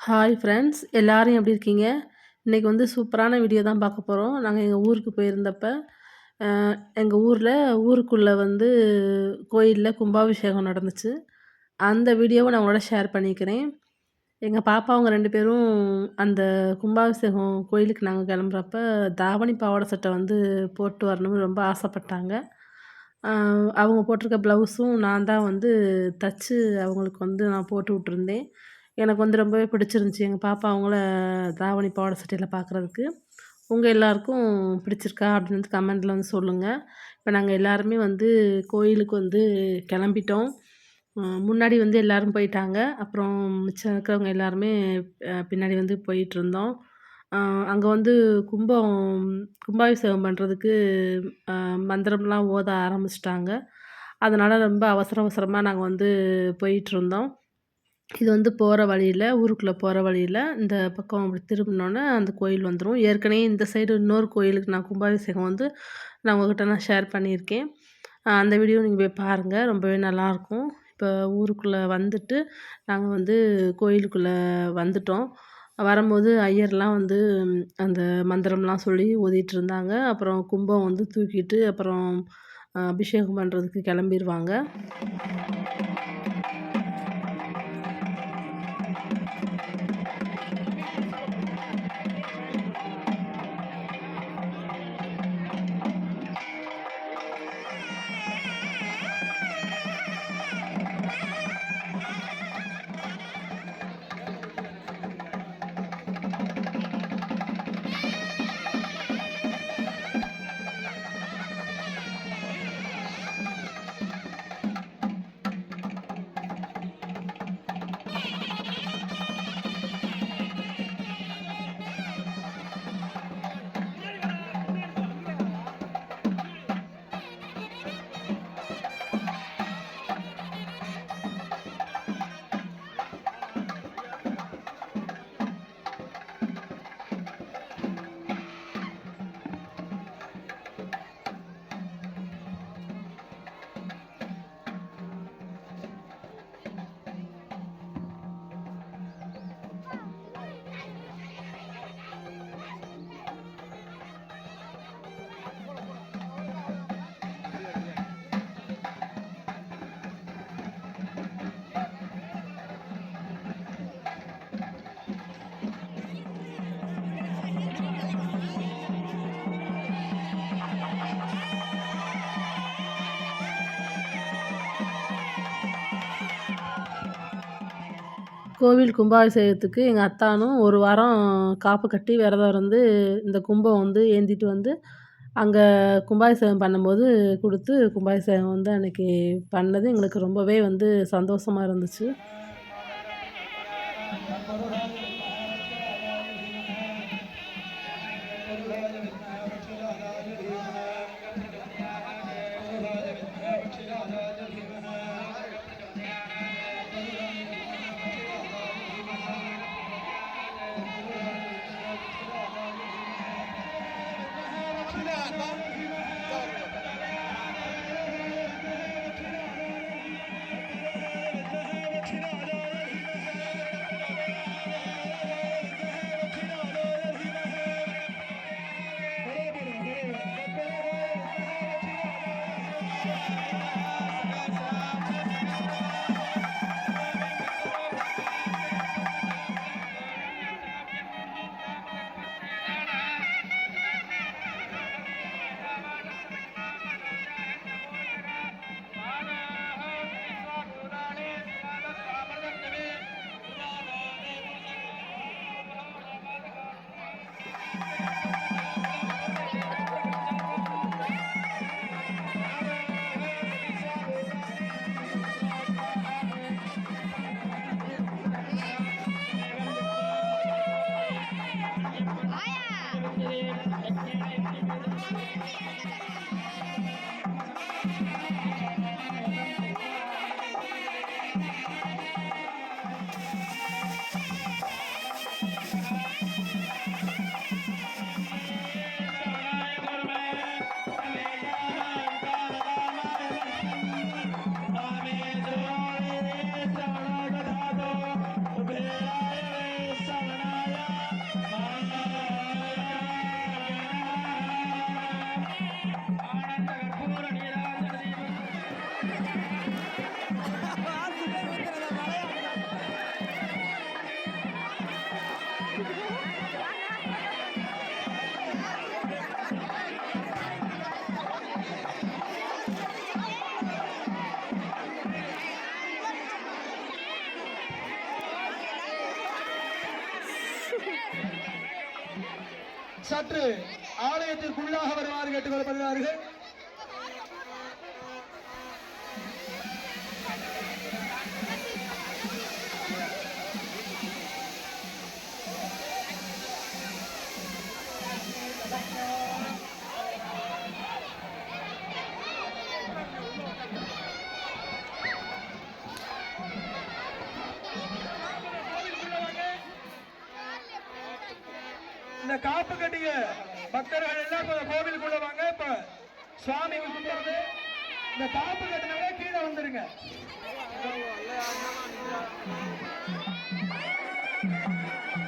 Hi friends எல்லோரும் எப்படி இருக்கீங்க? இன்னைக்கு வந்து சூப்பரான வீடியோ தான் பார்க்க போகிறோம் நாங்கள் எங்கள் ஊருக்கு போயிருந்தப்ப, எங்கள் ஊரில் ஊருக்குள்ளே வந்து கோயிலில் கும்பாபிஷேகம் நடந்துச்சு. அந்த வீடியோவை நான் உங்களோட ஷேர் பண்ணிக்கிறேன். எங்கள் பாப்பா அவங்க ரெண்டு பேரும் அந்த கும்பாபிஷேகம் கோயிலுக்கு நாங்கள் கிளம்புறப்ப, தாவணி பாவாடை சட்டை வந்து போட்டு வரணும்னு ரொம்ப ஆசைப்பட்டாங்க. அவங்க போட்டிருக்க ப்ளவுஸும் நான் தான் வந்து தச்சு அவங்களுக்கு வந்து நான் போட்டு விட்டுருந்தேன். எனக்கு வந்து ரொம்பவே பிடிச்சிருந்துச்சி எங்கள் பாப்பா அவங்கள தாவணி பாவாடை சட்டையில பார்க்குறதுக்கு. உங்கள் எல்லாருக்கும் பிடிச்சிருக்கா? அப்படின்னு வந்து கமெண்டில் வந்து சொல்லுங்கள் இப்போ நாங்கள் எல்லாருமே வந்து கோயிலுக்கு வந்து கிளம்பிட்டோம். முன்னாடி வந்து எல்லோரும் போயிட்டாங்க. அப்புறம் மிச்சம் இருக்கிறவங்க எல்லாருமே பின்னாடி வந்து போயிட்டுருந்தோம். அங்கே வந்து கும்பம் கும்பாபிஷேகம் பண்ணுறதுக்கு மந்திரம்லாம் ஓத ஆரம்பிச்சிட்டாங்க அதனால் ரொம்ப அவசர அவசரமாக நாங்கள் வந்து போயிட்டுருந்தோம். இது வந்து போகிற வழியில் ஊருக்குள்ளே போகிற வழியில் இந்த பக்கம் அப்படி திரும்பினோன்னே அந்த கோயில் வந்துரும். ஏற்கனவே இந்த சைடு இன்னொரு கோயிலுக்கு நான் கும்பாபிஷேகம் வந்து நான் உங்கள்கிட்ட நான் ஷேர் பண்ணியிருக்கேன். அந்த வீடியோ நீங்கள் போய் பாருங்கள் ரொம்பவே நல்லாயிருக்கும். இப்போ ஊருக்குள்ளே வந்துட்டு, நாங்கள் வந்து கோயிலுக்குள்ளே வந்துட்டோம். வரும்போது ஐயர்லாம் வந்து அந்த மந்திரம்லாம் சொல்லி ஓதிட்டுருந்தாங்க. அப்புறம் கும்பம் வந்து தூக்கிட்டு அப்புறம் அபிஷேகம் பண்ணுறதுக்கு கிளம்பிருவாங்க. கோவில் கும்பாபிஷேகத்துக்கு எங்கள் அத்தானும் ஒரு வாரம் காப்பு கட்டி விரதம் இருந்து, இந்த கும்பம் வந்து ஏந்திட்டு வந்து, அங்கே கும்பாபிஷேகம் பண்ணும்போது கொடுத்து கும்பாபிஷேகம் வந்து அன்றைக்கி பண்ணது எங்களுக்கு ரொம்பவே வந்து சந்தோஷமா இருந்துச்சு. சற்று ஆலயத்திற்குள்ளாக வருமாறு கேட்டுக்கொள்ளப்படுகிறார்கள். இந்த தாப்பு கட்டினவங்க கீழே வந்துருங்க Thank you.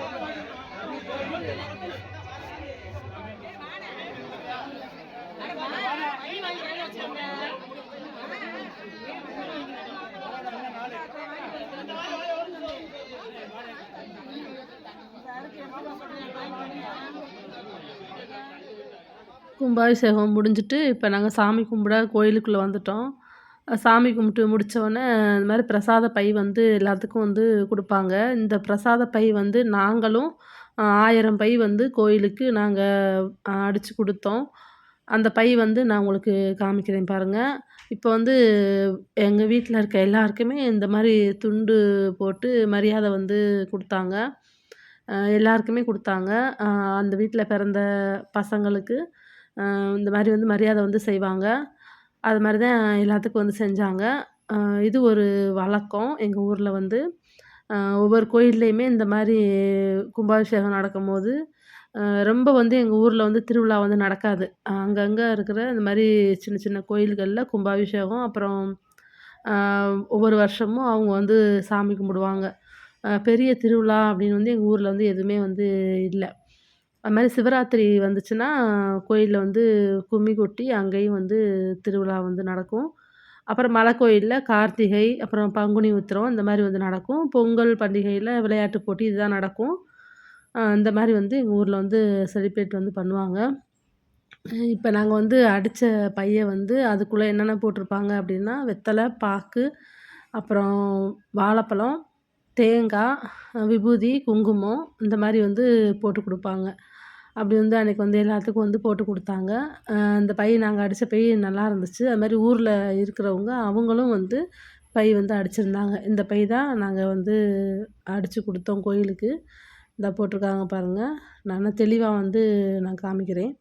கும்பாபிஷேகம் முடிஞ்சுட்டு இப்போ நாங்கள் சாமி கும்பிட கோயிலுக்குள்ளே வந்துட்டோம். சாமி கும்பிட்டு முடித்தோடனே இந்த மாதிரி பிரசாத பை வந்து எல்லாத்துக்கும் வந்து கொடுப்பாங்க. இந்த பிரசாத பை வந்து நாங்களும் ஆயிரம் பை வந்து கோயிலுக்கு நாங்கள் அடித்து கொடுத்தோம். அந்த பை வந்து நான் உங்களுக்கு காமிக்கிறேன் பாருங்கள் இப்போ வந்து எங்கள் வீட்டில் இருக்க எல்லாருக்குமே இந்த மாதிரி துண்டு போட்டு மரியாதை வந்து கொடுத்தாங்க. எல்லாருக்குமே கொடுத்தாங்க. அந்த வீட்டில் பிறந்த பசங்களுக்கு. இந்த மாதிரி வந்து மரியாதை வந்து செய்வாங்க. அது மாதிரி தான் எல்லாத்துக்கும் வந்து செஞ்சாங்க. இது ஒரு வழக்கம் எங்கள் ஊரில் வந்து. ஒவ்வொரு கோயில்லையுமே இந்த மாதிரி கும்பாபிஷேகம் நடக்கும்போது ரொம்ப வந்து எங்கள் ஊரில் வந்து திருவிழா வந்து நடக்காது. அங்கங்கே இருக்கிற இந்த மாதிரி சின்ன சின்ன கோயில்களில் கும்பாபிஷேகம் அப்புறம் ஒவ்வொரு வருஷமும் அவங்க வந்து சாமி கும்பிடுவாங்க. பெரிய திருவிழா அப்படின்னு வந்து எங்கள் ஊரில் வந்து எதுவுமே வந்து இல்லை. அது மாதிரி சிவராத்திரி வந்துச்சுன்னா கோயிலில் வந்து கும்மி கொட்டி அங்கேயும் வந்து திருவிழா வந்து நடக்கும். அப்புறம் மலை கோயிலில் கார்த்திகை அப்புறம் பங்குனி உத்திரம் இந்த மாதிரி வந்து நடக்கும். பொங்கல் பண்டிகையில் விளையாட்டு போட்டி இதுதான் நடக்கும். இந்த மாதிரி வந்து எங்கள் ஊரில் வந்து செலிப்ரேட் வந்து பண்ணுவாங்க. இப்போ நாங்கள் வந்து அடித்த பைய வந்து அதுக்குள்ளே என்னென்ன போட்டிருப்பாங்க அப்படின்னா வெத்தலை பாக்கு அப்புறம் வாழைப்பழம் தேங்காய் விபூதி குங்குமம் இந்த மாதிரி வந்து போட்டு கொடுப்பாங்க. அப்படி வந்து அன்றைக்கி வந்து எல்லாத்துக்கும் வந்து போட்டு கொடுத்தாங்க. அந்த பை நாங்கள் அடித்த பை நல்லா இருந்துச்சு. அது மாதிரி ஊரில் இருக்கிறவங்க அவங்களும் வந்து பை வந்து அடிச்சிருந்தாங்க. இந்த பை தான் நாங்கள் வந்து அடித்து கொடுத்தோம் கோயிலுக்கு. இந்த போட்டிருக்காங்க பாருங்கள் நான் தெளிவாக வந்து நான் காமிக்கிறேன்.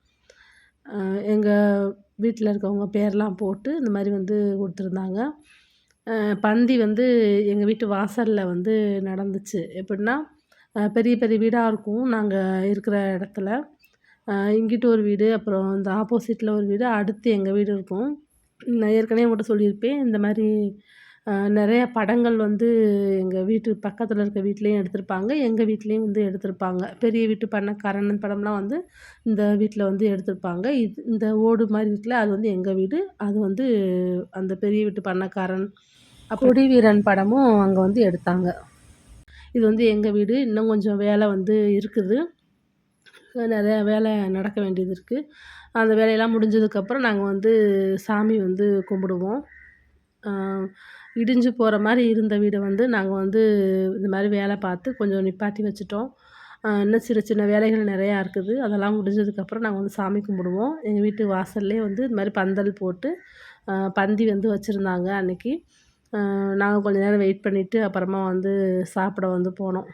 எங்கள் வீட்டில் இருக்கவங்க பேர்லாம் போட்டு இந்த மாதிரி வந்து கொடுத்துருந்தாங்க. பந்தி வந்து எங்கள் வீட்டு வாசலில் வந்து நடந்துச்சு. எப்படின்னா பெரிய பெரிய வீடாக இருக்கும். நாங்கள் இருக்கிற இடத்துல. இங்கிட்டு ஒரு வீடு அப்புறம் இந்த ஆப்போசிட்டில் ஒரு வீடு அடுத்து எங்கள் வீடு இருக்கும். நான் ஏற்கனவே உங்கள்கிட்ட சொல்லியிருப்பேன். இந்த மாதிரி நிறைய படங்கள் வந்து எங்கள் வீட்டு பக்கத்தில் இருக்க வீட்லேயும் எடுத்திருப்பாங்க. எங்கள் வீட்லேயும் வந்து எடுத்திருப்பாங்க. பெரிய வீட்டு பண்ணக்காரன் படம்லாம் வந்து இந்த வீட்டில் வந்து எடுத்திருப்பாங்க. இது இந்த ஓடு மாதிரி இருக்குல்ல அது வந்து எங்கள் வீடு. அது வந்து அந்த பெரிய வீட்டு பண்ணக்காரன் கொடி வீரன் படமும் அங்கே வந்து எடுத்தாங்க. இது வந்து எங்கள் வீடு. இன்னும் கொஞ்சம் வேலை வந்து இருக்குது. நிறையா வேலை நடக்க வேண்டியது இருக்குது அந்த வேலையெல்லாம் முடிஞ்சதுக்கப்புறம் நாங்கள் வந்து சாமி வந்து கும்பிடுவோம். இடிஞ்சு போகிற மாதிரி இருந்த வீடை வந்து நாங்கள் வந்து இந்த மாதிரி வேலை பார்த்து கொஞ்சம் நிப்பாட்டி வச்சுட்டோம். இன்னும் சின்ன சின்ன வேலைகள் நிறையா இருக்குது. அதெல்லாம் முடிஞ்சதுக்கப்புறம் நாங்கள் வந்து சாமி கும்பிடுவோம். எங்கள் வீட்டு வாசல்லே வந்து இது மாதிரி பந்தல் போட்டு பந்தி வந்து வச்சுருந்தாங்க அன்றைக்கி நாங்கள் கொஞ்ச நேரம் வெயிட் பண்ணிவிட்டு அப்புறமா வந்து சாப்பிட வந்து போனோம்.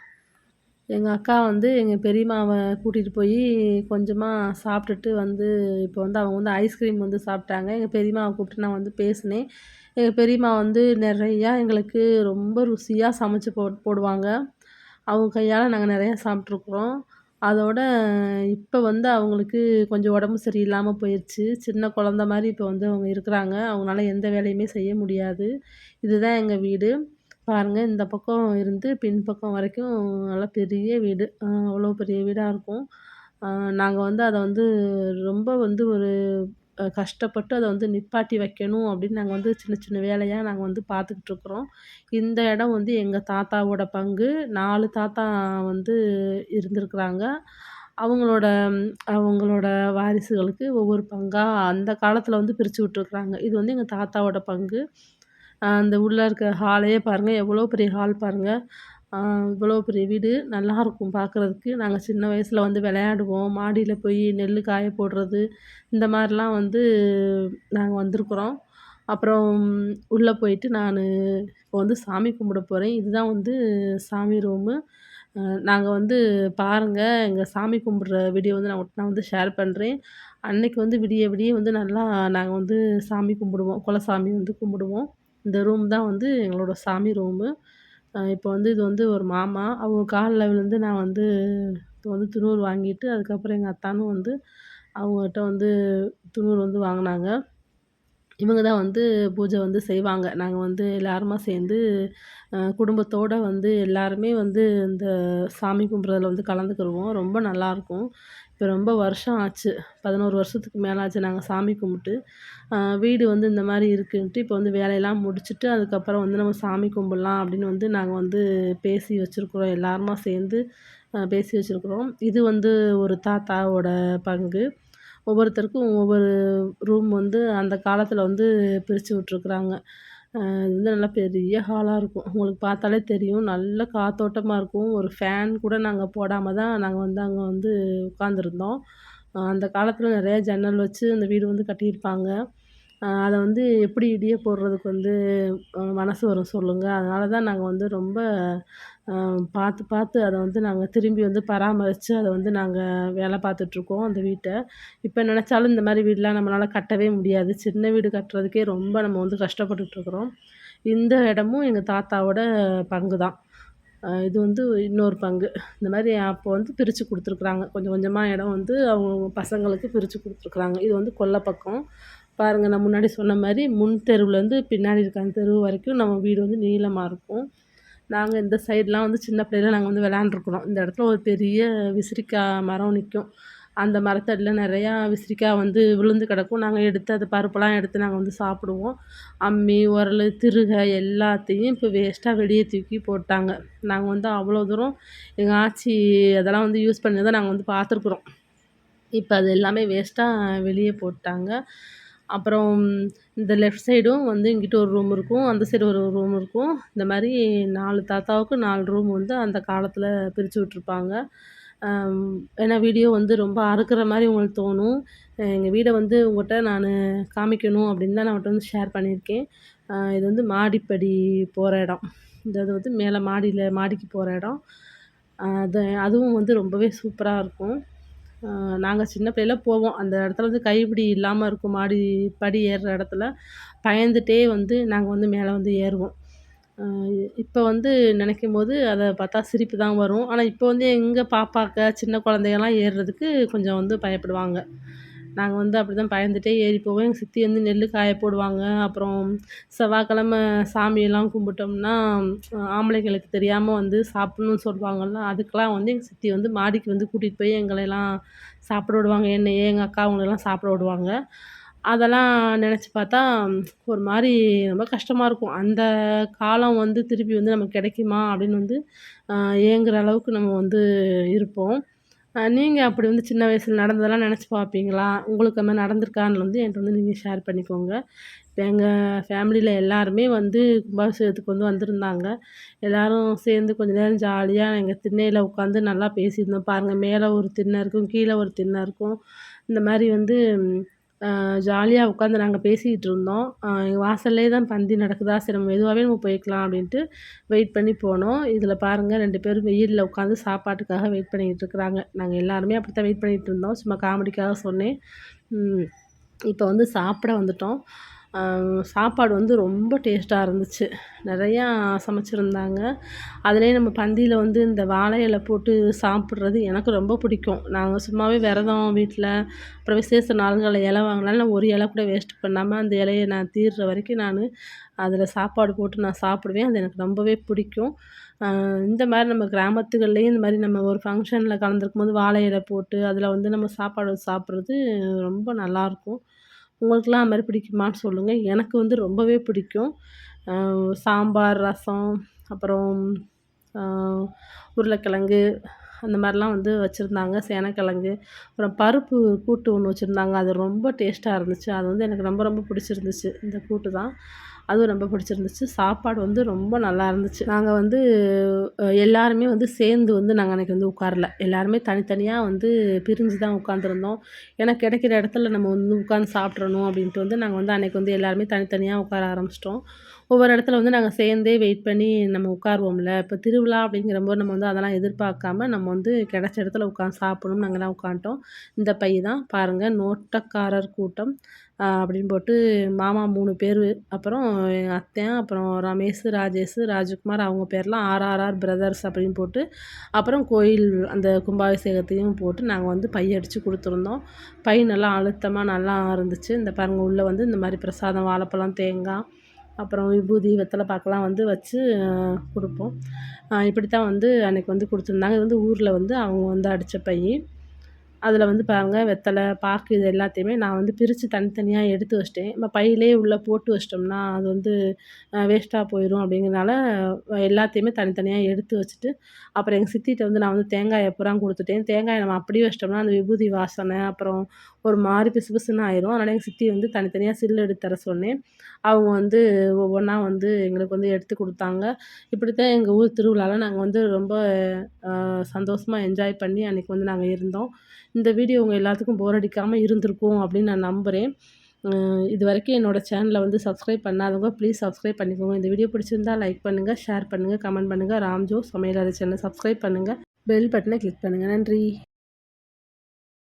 எங்கள் அக்கா வந்து எங்கள் பெரியம்மாவை கூட்டிகிட்டு போய் கொஞ்சமாக சாப்பிட்டுட்டு வந்து இப்போ வந்து அவங்க வந்து ஐஸ்கிரீம் வந்து சாப்பிட்டாங்க. எங்கள் பெரியம்மாவை கூப்பிட்டு நான் வந்து பேசினேன். எங்கள் பெரியம்மா வந்து நிறையா எங்களுக்கு ரொம்ப ருசியாக சமைச்சு போ போடுவாங்க. அவங்க கையால் நாங்கள் நிறையா சாப்பிட்ருக்குறோம் அதோட இப்போ வந்து அவங்களுக்கு கொஞ்சம் உடம்பு சரியில்லாமல் போயிடுச்சு சின்ன குழந்த மாதிரி இப்போ வந்து அவங்க இருக்கிறாங்க. அவங்களால எந்த வேலையுமே செய்ய முடியாது. இதுதான் எங்கள் வீடு. பாருங்கள் இந்த பக்கம் இருந்து பின்பக்கம் வரைக்கும் நல்லா பெரிய வீடு. அவ்வளோ பெரிய வீடாக இருக்கும். நாங்கள் வந்து அதை வந்து ரொம்ப வந்து ஒரு கஷ்டப்பட்டு அதை வந்து நிப்பாட்டி வைக்கணும் அப்படின்னு நாங்கள் வந்து சின்ன சின்ன வேலையாக நாங்கள் வந்து பார்த்துக்கிட்ருக்குறோம் இந்த இடம் வந்து எங்கள் தாத்தாவோட பங்கு. நாலு தாத்தா வந்து இருந்திருக்குறாங்க. அவங்களோட அவங்களோட வாரிசுகளுக்கு ஒவ்வொரு பங்காக அந்த காலத்தில் வந்து பிரித்து விட்ருக்குறாங்க இது வந்து எங்கள் தாத்தாவோட பங்கு. அந்த உள்ளே இருக்க ஹாலையே பாருங்கள் எவ்வளோ பெரிய ஹால் பாருங்கள் இவ்வளோ பெரிய வீடு நல்லாயிருக்கும் பார்க்குறதுக்கு. நாங்கள் சின்ன வயசில் வந்து விளையாடுவோம். மாடியில் போய் நெல் காய போடுறது இந்த மாதிரிலாம் வந்து நாங்கள் வந்திருக்குறோம். அப்புறம் உள்ளே போயிட்டு நான் இப்போ வந்து சாமி கும்பிட போகிறேன் இதுதான் வந்து சாமி ரூமு. நாங்கள் வந்து பாருங்கள் எங்கள் சாமி கும்பிட்ற வீடியோ வந்து நான் நான் வந்து ஷேர் பண்ணுறேன் அன்னைக்கு வந்து விடிய விடிய வந்து நல்லா நாங்கள் வந்து சாமி கும்பிடுவோம். குலசாமி வந்து கும்பிடுவோம். இந்த ரூம் தான் வந்து எங்களோட சாமி ரூமு. இப்போ வந்து இது வந்து ஒரு மாமா. அவங்க காலில் விழுந்து நான் வந்து இப்போ வந்து துணூறு வாங்கிட்டு அதுக்கப்புறம் எங்கள் அத்தானும் வந்து அவங்ககிட்ட வந்து துணூறு வந்து வாங்கினாங்க. இவங்க தான் வந்து பூஜை வந்து செய்வாங்க. நாங்கள் வந்து எல்லாருமா சேர்ந்து குடும்பத்தோடு வந்து எல்லாருமே வந்து இந்த சாமி கும்பிட்றதுல வந்து கலந்துக்கிடுவோம் ரொம்ப நல்லாயிருக்கும் இப்போ ரொம்ப வருஷம் ஆச்சு. பதினோரு வருஷத்துக்கு மேலே ஆச்சு நாங்கள் சாமி கும்பிட்டு. வீடு வந்து இந்த மாதிரி இருக்குன்ட்டு இப்போ வந்து வேலையெல்லாம் முடிச்சுட்டு அதுக்கப்புறம் வந்து நம்ம சாமி கும்பிட்லாம் அப்படின்னு வந்து நாங்கள் வந்து பேசி வச்சுருக்குறோம். எல்லாருமா சேர்ந்து பேசி வச்சுருக்குறோம். இது வந்து ஒரு தாத்தாவோட பங்கு. ஒவ்வொருத்தருக்கும் ஒவ்வொரு ரூம் வந்து அந்த காலத்தில் வந்து பிரித்து விட்ருக்குறாங்க இது வந்து நல்லா பெரிய ஹாலாக இருக்கும். உங்களுக்கு பார்த்தாலே தெரியும். நல்ல காத்தோட்டமாக இருக்கும். ஒரு ஃபேன் கூட நாங்கள் போடாமல் தான் நாங்கள் வந்து அங்கே வந்து உட்காந்துருந்தோம் அந்த காலத்தில் நிறைய ஜன்னல் வச்சு அந்த வீடு வந்து கட்டியிருப்பாங்க. அதை வந்து எப்படி இடிய போடுறதுக்கு வந்து மனசு வரும் சொல்லுங்கள் அதனால தான் நாங்கள் வந்து ரொம்ப பார்த்து பார்த்து அதை வந்து நாங்கள் திரும்பி வந்து பராமரித்து அதை வந்து நாங்கள் வேலை பார்த்துட்ருக்கோம் அந்த வீட்டை. இப்போ நினச்சாலும் இந்த மாதிரி வீடெலாம் நம்மளால் கட்டவே முடியாது. சின்ன வீடு கட்டுறதுக்கே ரொம்ப நம்ம வந்து கஷ்டப்பட்டுட்ருக்குறோம். இந்த இடமும் எங்கள் தாத்தாவோட பங்கு தான். இது வந்து இன்னொரு பங்கு. இந்த மாதிரி அப்போ வந்து பிரித்து கொடுத்துருக்குறாங்க. கொஞ்சம் கொஞ்சமாக இடம் வந்து அவங்க பசங்களுக்கு பிரித்து கொடுத்துருக்குறாங்க. இது வந்து கொல்லை பக்கம் பாருங்கள் நான் முன்னாடி சொன்ன மாதிரி முன் தெருவுலேருந்து பின்னாடி இருக்க அந்த தெரு வரைக்கும் நம்ம வீடு வந்து நீளமாக இருக்கும். நாங்கள் இந்த சைடெலாம் வந்து சின்ன பிள்ளையில நாங்கள் வந்து விளாண்டுருக்குறோம். இந்த இடத்துல ஒரு பெரிய விசிறிக்காய் மரம் நிற்கும் அந்த மரத்தடியில் நிறையா விசிறிக்காய் வந்து விழுந்து கிடக்கும். நாங்கள் எடுத்து அது பருப்பெல்லாம் எடுத்து நாங்கள் வந்து சாப்பிடுவோம். அம்மி உரல் திருகை எல்லாத்தையும் இப்போ வேஸ்ட்டாக வெளியே தூக்கி போட்டாங்க. நாங்கள் வந்து அவ்வளோ தூரம் எங்கள் ஆச்சி அதெல்லாம் வந்து யூஸ் பண்ணி தான் நாங்கள் வந்து பார்த்துருக்குறோம். இப்போ அது எல்லாமே வேஸ்ட்டாக வெளியே போட்டாங்க. அப்புறம் இந்த லெஃப்ட் சைடும் வந்து இங்கிட்டு ஒரு ரூம் இருக்கும் அந்த சைடு ஒரு ரூம் இருக்கும். இந்த மாதிரி நாலு தாத்தாவுக்கு நாலு ரூம் வந்து அந்த காலத்தில் பிரித்து விட்ருப்பாங்க ஏன்னா வீடியோ வந்து ரொம்ப அறுக்கிற மாதிரி உங்களுக்கு தோணும். எங்கள் வீடை வந்து உங்கள்கிட்ட நான் காமிக்கணும் அப்படின்னு தான் நான் அவட்ட வந்து ஷேர் பண்ணியிருக்கேன். இது வந்து மாடிப்படி போகிற இடம். இந்த இது வந்து மேலே மாடியில் மாடிக்கு போகிற இடம். அது அதுவும் வந்து ரொம்பவே சூப்பராக இருக்கும். நாங்கள் சின்ன பிள்ளையில போவோம். அந்த இடத்துல வந்து கைப்பிடி இல்லாமல் இருக்கும். மாடி படி ஏறுற இடத்துல பயந்துகிட்டே வந்து நாங்கள் வந்து மேலே வந்து ஏறுவோம். இப்போ வந்து நினைக்கும் போது அதை பார்த்தா சிரிப்பு தான் வரும். ஆனால் இப்போ வந்து எங்கள் பாப்பாக்க சின்ன குழந்தைகள்லாம் ஏறுறதுக்கு கொஞ்சம் வந்து பயப்படுவாங்க. நாங்கள் வந்து அப்படி தான் பயந்துகிட்டே ஏறி போவோம். எங்கள் சித்தி வந்து நெல் காய போடுவாங்க. அப்புறம் செவ்வாய்க்கிழம சாமியெல்லாம் கும்பிட்டோம்னா ஆம்பளைங்களுக்கு தெரியாமல் வந்து சாப்பிட்ணுன்னு சொல்லுவாங்கள்ல அதுக்கெலாம் வந்து எங்கள் சித்தி வந்து மாடிக்கு வந்து கூட்டிகிட்டு போய் எங்களையெல்லாம் சாப்பிட விடுவாங்க. என்னையே எங்கள் அக்கா அவங்களெல்லாம் சாப்பிட விடுவாங்க. அதெல்லாம் நினச்சி பார்த்தா ஒரு மாதிரி ரொம்ப கஷ்டமாக இருக்கும். அந்த காலம் வந்து திருப்பி வந்து நமக்கு கிடைக்குமா அப்படின்னு வந்து ஏங்குகிற அளவுக்கு நம்ம வந்து இருப்போம். நீங்கள் அப்படி வந்து சின்ன வயசில் நடந்ததெல்லாம் நினச்சி பார்ப்பீங்களா? உங்களுக்கு அது மாதிரி நடந்திருக்கான்னு வந்து என்கிட்ட வந்து நீங்கள் ஷேர் பண்ணிக்கோங்க. இப்போ எங்கள் ஃபேமிலியில் எல்லாருமே வந்து கும்பாபிஷேகத்துக்கு வந்து வந்திருந்தாங்க. எல்லோரும் சேர்ந்து கொஞ்ச நேரம் ஜாலியாக எங்கள் திண்ணையில் உட்காந்து நல்லா பேசியிருந்தோம். பாருங்கள் மேலே ஒரு திண்ணை இருக்கும் கீழே ஒரு திண்ணை இருக்கும். இந்த மாதிரி வந்து ஜாலியாக உட்காந்து நாங்கள் பேசிக்கிட்டு இருந்தோம். எங்கள் வாசல்லே தான் பந்தி நடக்குதா? சரி நம்ம மெதுவாகவே நம்ம போய்க்கலாம் அப்படின்ட்டு வெயிட் பண்ணி போனோம். இதில் பாருங்கள் ரெண்டு பேரும் வெயிலில் உட்காந்து சாப்பாட்டுக்காக வெயிட் பண்ணிக்கிட்டு இருக்கிறாங்க. நாங்கள் எல்லாருமே அப்படி தான் வெயிட் பண்ணிகிட்டு இருந்தோம். சும்மா காமெடிக்காக சொன்னேன். இப்போ வந்து சாப்பிட வந்துட்டோம். சாப்பாடு வந்து ரொம்ப டேஸ்ட்டாக இருந்துச்சு. நிறையா சமைச்சிருந்தாங்க. அதுலேயும் நம்ம பந்தியில் வந்து இந்த வாழை இலை போட்டு சாப்பிட்றது எனக்கு ரொம்ப பிடிக்கும். நாங்கள் சும்மாவே விரதம் வீட்டில் அப்புறம் விசேஷ நாள்களில் இலை வாங்கினாலும் நான் ஒரு இலை கூட வேஸ்ட் பண்ணாமல் அந்த இலையை நான் தீர்ற வரைக்கும் நான் அதில் சாப்பாடு போட்டு நான் சாப்பிடுவேன். அது எனக்கு ரொம்பவே பிடிக்கும். இந்த மாதிரி நம்ம கிராமத்துகள்லேயும் இந்த மாதிரி நம்ம ஒரு ஃபங்க்ஷனில் கலந்துருக்கும் போது வாழை இலை போட்டு அதில் வந்து நம்ம சாப்பாடு சாப்பிட்றது ரொம்ப நல்லாயிருக்கும் உங்களுக்கெலாம் அது மாதிரி பிடிக்குமான்னு சொல்லுங்கள் எனக்கு வந்து ரொம்பவே பிடிக்கும். சாம்பார் ரசம் அப்புறம் உருளைக்கிழங்கு அந்த மாதிரிலாம் வந்து வச்சுருந்தாங்க. சேனக்கிழங்கு அப்புறம் பருப்பு கூட்டு ஒன்று வச்சுருந்தாங்க. அது ரொம்ப டேஸ்ட்டாக இருந்துச்சு. அது வந்து எனக்கு ரொம்ப ரொம்ப பிடிச்சிருந்துச்சு இந்த கூட்டு தான். அதுவும் ரொம்ப பிடிச்சிருந்துச்சு. சாப்பாடு வந்து ரொம்ப நல்லா இருந்துச்சு. நாங்கள் வந்து எல்லாருமே வந்து சேர்ந்து வந்து நாங்கள் அன்றைக்கி வந்து உட்காரல. எல்லாருமே தனித்தனியாக வந்து பிரிஞ்சு தான் உட்காந்துருந்தோம் ஏன்னா கிடைக்கிற இடத்துல நம்ம வந்து உட்காந்து சாப்பிட்றணும் அப்படின்ட்டு வந்து நாங்கள் வந்து அன்றைக்கி வந்து எல்லாருமே தனித்தனியாக உட்கார ஆரம்பிச்சிட்டோம். ஒவ்வொரு இடத்துல வந்து நாங்கள் சேர்ந்தே வெயிட் பண்ணி நம்ம உட்காருவோம்ல. இப்போ திருவிழா அப்படிங்கிறம்போது நம்ம வந்து அதெல்லாம் எதிர்பார்க்காம நம்ம வந்து கிடச்ச இடத்துல உட்காந்து சாப்பிடணும் நாங்கள்லாம் உட்காந்துட்டோம் இந்த பை தான் பாருங்கள் நோட்டக்காரர் கூட்டம். அப்படின்னு போட்டு மாமா மூணு பேர் அப்புறம் எங்கள் அத்தையன் அப்புறம் ரமேஷ் ராஜேஷ் ராஜ்குமார் அவங்க பேர்லாம் ஆர்ஆர்ஆர் பிரதர்ஸ் அப்படின்னு போட்டு அப்புறம் கோயில் அந்த கும்பாபிஷேகத்தையும் போட்டு நாங்கள் வந்து பை அடித்து கொடுத்துருந்தோம். பை நல்லா அழுத்தமாக நல்லா இருந்துச்சு. இந்த பாருங்கள் உள்ளே வந்து இந்த மாதிரி பிரசாதம் வாழைப்பழம் தேங்காய் அப்புறம் விபூதி வெத்தலை பாக்கெல்லாம் வந்து வச்சு கொடுப்போம். இப்படி தான் வந்து அன்றைக்கி வந்து கொடுத்துருந்தாங்க. இது வந்து ஊரில் வந்து அவங்க வந்து அடித்த பை அதில் வந்து பாருங்கள் வெத்தலை பாக்கு இது எல்லாத்தையுமே நான் வந்து பிரித்து தனித்தனியாக எடுத்து வச்சிட்டேன். நம்ம பையிலே உள்ளே போட்டு வச்சிட்டோம்னா அது வந்து வேஸ்ட்டாக போயிடும் அப்படிங்கிறனால எல்லாத்தையுமே தனித்தனியாக எடுத்து வச்சுட்டு அப்புறம் எங்கள் சித்திகிட்ட வந்து நான் வந்து தேங்காயை பூரா கொடுத்துட்டேன். தேங்காயை நம்ம அப்படியே வச்சிட்டோம்னா அந்த விபூதி வாசனை அப்புறம் ஒரு மாதிரி பிசு பிசுன்னு ஆயிரும். அதனால் எங்கள் சித்தி வந்து தனித்தனியாக சில்லு எடுத்து தர சொன்னேன். அவங்க வந்து ஒவ்வொன்றா வந்து எங்களுக்கு வந்து எடுத்து கொடுத்தாங்க. இப்படி தான் எங்கள் ஊர் திருவிழாவில் நாங்கள் வந்து ரொம்ப சந்தோஷமாக என்ஜாய் பண்ணி அன்றைக்கி வந்து நாங்கள் இருந்தோம். இந்த வீடியோ உங்கள் எல்லாத்துக்கும் போர் அடிக்காமல் இருந்திருக்கும் அப்படின்னு நான் நம்புகிறேன் இது வரைக்கும் என்னோடய சேனலை வந்து சப்ஸ்கிரைப் பண்ணாதவங்க ப்ளீஸ் சப்ஸ்கிரைப் பண்ணிக்கோங்க. இந்த வீடியோ பிடிச்சிருந்தா லைக் பண்ணுங்கள் ஷேர் பண்ணுங்கள் கமெண்ட் பண்ணுங்கள் ராம்ஜோ சமையலர் சேனல் சப்ஸ்கிரைப் பண்ணுங்கள் பெல் பட்டனை கிளிக் பண்ணுங்கள் நன்றி.